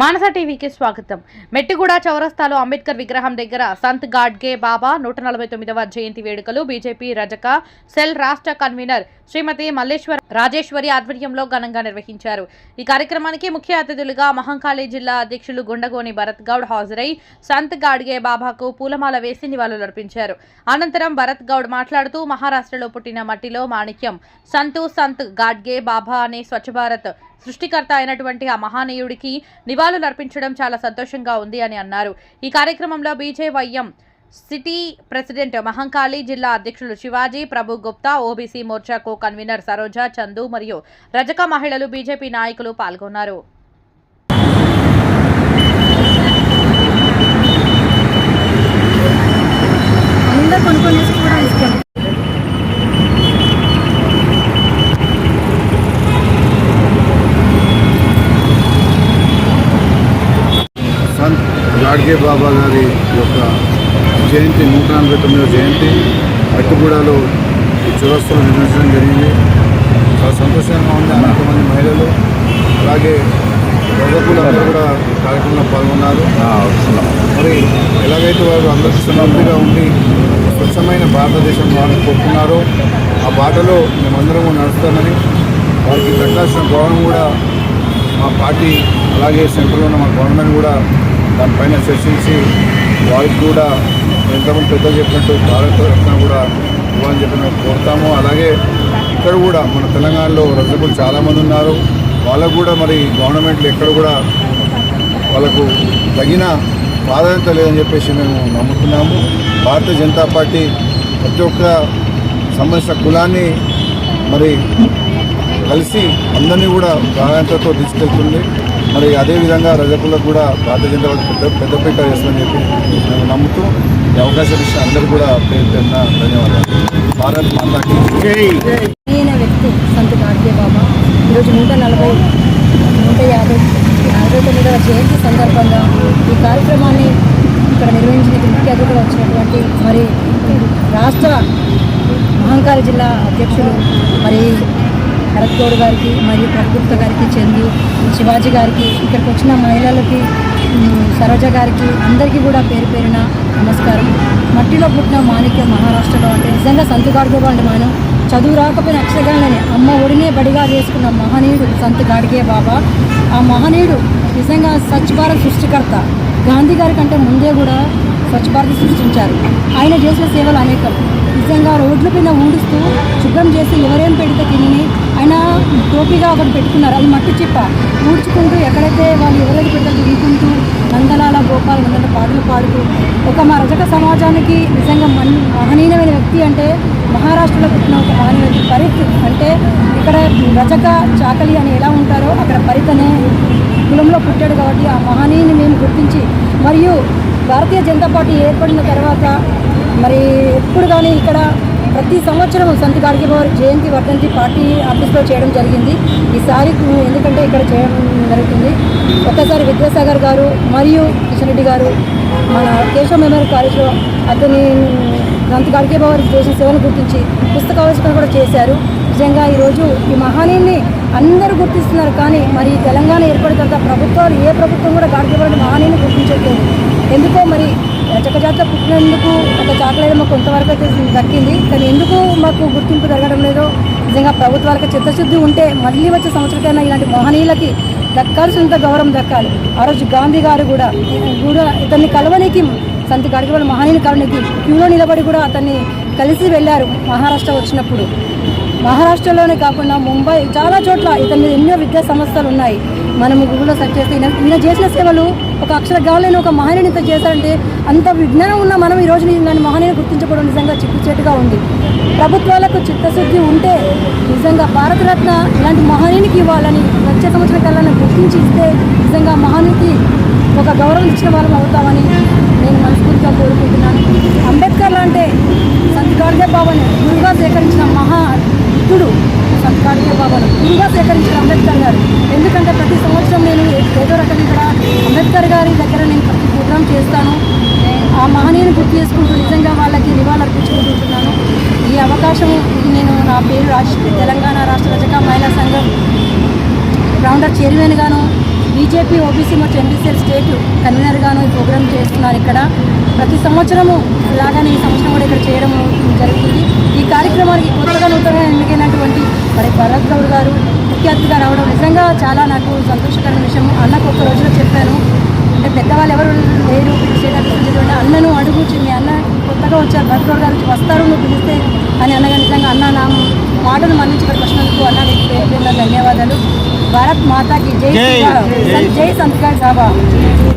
మానస టీవీకి స్వాగతం. మెట్టిగూడ చౌరస్తాలో అంబేద్కర్ విగ్రహం దగ్గర సంత్ గాడ్గే బాబా నూట నలభై తొమ్మిదవ జయంతి వేడుకలు బీజేపీ రజక సెల్ రాష్ట్ర కన్వీనర్ శ్రీమతి మల్లేశ్వర రాజేశ్వరి ఆధ్వర్యంలో ఘనంగా నిర్వహించారు. ఈ కార్యక్రమానికి ముఖ్య అతిథులుగా మహంకాళి జిల్లా అధ్యక్షులు గుండగోని భరత్ గౌడ్ హాజరై సంత్ గాడ్గే బాబాకు పూలమాల వేసి నివాళులర్పించారు. అనంతరం భరత్ గౌడ్ మాట్లాడుతూ మహారాష్ట్రలో పుట్టిన మట్టిలో మాణిక్యం. సంతు సంత్ గాడ్గే బాబా అనే స్వచ్ఛ భారత్ సృష్టికర్త అయినటువంటి ఆ మహానీయుడికి నివాళులు అర్పించడం చాలా సంతోషంగా ఉంది అని అన్నారు. ఈ కార్యక్రమంలో బీజేవైఎం సిటీ ప్రెసిడెంట్ మహంకాళి జిల్లా అధ్యక్షులు Shivaji Prabhu Gupta OBC Morcha co convener Saroja Chandu మరియు రజక మహిళలు బీజేపీ నాయకులు పాల్గొన్నారు. అందరు కొనుక్కునేసి కూడా ఇస్తాం సంత్ గాడ్గే బాబా గారి యొక్క జయంతి నూట నలభై తొమ్మిదవ జయంతి. అట్టుగూడలో ఈ చౌరస్తాలో నిర్వహించడం జరిగింది. చాలా సంతోషంగా ఉంది అనేక మంది మహిళలు. అలాగే ప్రజలు అందరూ కూడా కార్యక్రమంలో పాల్గొన్నారు. మరి ఎలాగైతే వారు అందరికీ సమృద్ధిగా ఉండి స్వచ్ఛమైన భారతదేశం వాళ్ళని కోరుకున్నారో ఆ బాటలో మేమందరం కూడా నడుస్తామని వారికి దక్కాల్సిన గౌరవం కూడా మా పార్టీ అలాగే సెంట్రల్లో ఉన్న మా గవర్నమెంట్ కూడా దానిపైన చర్చించి వారికి కూడా ఎంతమంది పెద్దలు చెప్పినట్టు భారత రత్న కూడా ఇవ్వాలని చెప్పి మేము కోరుతాము. అలాగే ఇక్కడ కూడా మన తెలంగాణలో రజకులు చాలామంది ఉన్నారు. వాళ్ళకు కూడా మరి గవర్నమెంట్లు ఎక్కడ కూడా వాళ్ళకు తగిన ప్రాధాన్యత లేదని చెప్పేసి మేము నమ్ముతున్నాము. భారతీయ జనతా పార్టీ ప్రతి ఒక్క సంబంధించిన కులాన్ని మరి కలిసి అందరినీ కూడా ప్రాధాన్యతతో తీసుకెళ్తుంది. మరి అదేవిధంగా రజకులకు కూడా భారతీయ జనతా పార్టీ పెద్ద పెద్దపీట వేస్తుందని చెప్పి మేము నమ్ముతూ ఈ అవకాశం ఇచ్చిన అందరూ కూడా పేరు ధన్యవాదాలు. భారత్ మాతాకి వ్యక్తి సంత్ గాడ్గే బాబా. ఈరోజు నూట నలభై నూట యాభై నలభై తొమ్మిదవ జయంతి సందర్భంగా ఈ కార్యక్రమాన్ని ఇక్కడ నిర్వహించిన ముఖ్య అతిథిగా వచ్చినటువంటి మరి రాష్ట్ర మహంకాళి జిల్లా అధ్యక్షులు మరి భరత్ గారికి మరియు ప్రభుత్వ గారికి చందు శివాజీ గారికి ఇక్కడికి వచ్చిన మహిళలకి సరోజ గారికి అందరికీ కూడా పేరు పేరున నమస్కారం. మట్టిలో పుట్టిన మాణిక్యం మహారాష్ట్రలో అంటే నిజంగా సంతు గాడ్గోబా మనం చదువు రాకపోయిన అక్షరగానే అమ్మ ఒడినే బడిగా చేసుకున్న మహనీయుడు సంత్ గాడిగే బాబా. ఆ మహనీయుడు నిజంగా స్వచ్ఛ భారత్ సృష్టికర్త. గాంధీ గారి కంటే ముందే కూడా స్వచ్ఛ భారత్ సృష్టించారు. ఆయన చేసిన సేవలు అనేకం. నిజంగా రోడ్ల పైన ఊడుస్తూ శుభ్రం చేసి ఎవరేం పెడితే తిని ఆయన టోపీగా ఒకటి పెట్టుకున్నారు. అది మట్టి చిప్ప. ఊడ్చుకుంటూ ఎక్కడైతే వాళ్ళు ఎవరైతే పెడితే తిరుగుకుంటూ నందలాల గోపాల్ నందల పాటలు పాడుతూ ఒక మా రజక సమాజానికి నిజంగా మన్ మహనీయమైన వ్యక్తి అంటే మహారాష్ట్రలో పుట్టిన ఒక మహనీయ వ్యక్తి పరిత్ అంటే ఇక్కడ రజక చాకలి అని ఎలా ఉంటారో అక్కడ పరిత్ అనే కులంలో పుట్టాడు కాబట్టి ఆ మహనీయుని మేము గుర్తించి మరియు భారతీయ జనతా పార్టీ ఏర్పడిన తర్వాత మరి ఎప్పుడు కానీ ఇక్కడ ప్రతి సంవత్సరం సంత గాడిగిబారి జయంతి వర్ధంతి పార్టీ ఆఫీస్లో చేయడం జరిగింది. ఈసారి ఎందుకంటే ఇక్కడ చేయడం జరుగుతుంది. ఒక్కసారి విద్యాసాగర్ గారు మరియు కిషన్ రెడ్డి గారు మన కేశవ మెమోరియల్ కాలేజ్లో అతని సంత గాడిగిబారి చేసిన సేవను గుర్తించి పుస్తకావిష్కరణ కూడా చేశారు. నిజంగా ఈరోజు ఈ మహానీయుని అందరూ గుర్తిస్తున్నారు. కానీ మరి తెలంగాణ ఏర్పడిన తర్వాత ప్రభుత్వాలు ఏ ప్రభుత్వం కూడా గాడిగిబారి మహానీయుని గుర్తించట్లేదు. ఎందుకో మరి రచకజాత పుట్టినందుకు ఒక చాకలేదు మాకు కొంతవరకు అయితే దక్కింది. కానీ ఎందుకు మాకు గుర్తింపు జరగడం లేదో నిజంగా ప్రభుత్వాలకు చిత్తశుద్ధి ఉంటే మళ్ళీ వచ్చే సంవత్సరాలకైనా ఇలాంటి మహనీయులకి దక్కాల్సినంత గౌరవం దక్కాలి. ఆ రోజు గాంధీ గారు కూడా కూడా ఇతన్ని కలవనికి సంత వాళ్ళ మహనీయుని కలవనికి క్యూలో నిలబడి కూడా అతన్ని కలిసి వెళ్ళారు మహారాష్ట్ర వచ్చినప్పుడు. మహారాష్ట్రలోనే కాకుండా ముంబై చాలా చోట్ల ఇతని ఎన్నో విద్యా సంస్థలు ఉన్నాయి. మనం గూగుల్లో సెర్చ్ చేస్తే ఈయన చేసిన సేవలు ఒక అక్షర గాలని ఒక మహనీయుని ఇంత చేశారంటే అంత విజ్ఞానం ఉన్న మనం ఈ రోజు ఇలాంటి మహనీయుని నిజంగా చిక్కుచేటుగా ఉంది. ప్రభుత్వాలకు చిత్తశుద్ధి ఉంటే నిజంగా భారతరత్న ఇలాంటి మహనీయునికి ఇవ్వాలని వచ్చే సంవత్సరం కల్లా గుర్తించి ఇస్తే నిజంగా మహనీయుకి ఒక గౌరవం ఇచ్చిన వాళ్ళం అవుతామని నేను మనస్ఫూర్తిగా కోరుకుంటున్నాను. అంబేద్కర్ లాంటి సంత్ గాడ్గే బాబాని గురుగా సేకరించిన మహా భక్తుడు సత్కార్య బాబాను గురుగా సేకరించిన అంబేద్కర్ గారు. ఎందుకంటే ప్రతి సంవత్సరం నేను ఏదో రకంగా ఇక్కడ అంబేద్కర్ గారి దగ్గర నేను ప్రతి ప్రోగ్రాం చేస్తాను. ఆ మహనీయుని గుర్తు చేసుకుంటూ నిజంగా వాళ్ళకి నివాళులు అర్పించుకుంటున్నాను ఈ అవకాశం నేను నా పేరు రాష్ట్ర తెలంగాణ రాష్ట్ర రజక మహిళా సంఘం రౌండర్ చైర్మన్గాను బీజేపీ ఓబీసీ మొత్తం ఎన్బీసీఎల్ స్టేట్ కన్వీనర్గాను ఈ ప్రోగ్రామ్ చేస్తున్నారు ఇక్కడ. ప్రతి సంవత్సరము లాగానే ఈ సంవత్సరం కూడా ఇక్కడ చేయడం జరుగుతుంది. ఈ కార్యక్రమానికి కొత్తగా నూతనంగా ఎన్నికైనటువంటి మరి భరత్ గౌడ్ గారు ముఖ్య అతిథిగా రావడం నిజంగా చాలా నాకు సంతోషకరమైన విషయం. అన్నకు ఒక్క రోజులో చెప్పాను. అంటే పెద్దవాళ్ళు ఎవరు లేరు. చేయడానికి అన్నను అడుగు మీ అన్న కొత్తగా వచ్చారు. భరత్ గౌడ్ గారు వస్తారు నువ్వు పిలిస్తే అని అన్నగా నిజంగా అన్న నా మాటను మన్నించి వచ్చినందుకు అన్న నీకు పేరు పేరున ధన్యవాదాలు భారత్ మాతాకి జై. జై సంతకాయ సాబా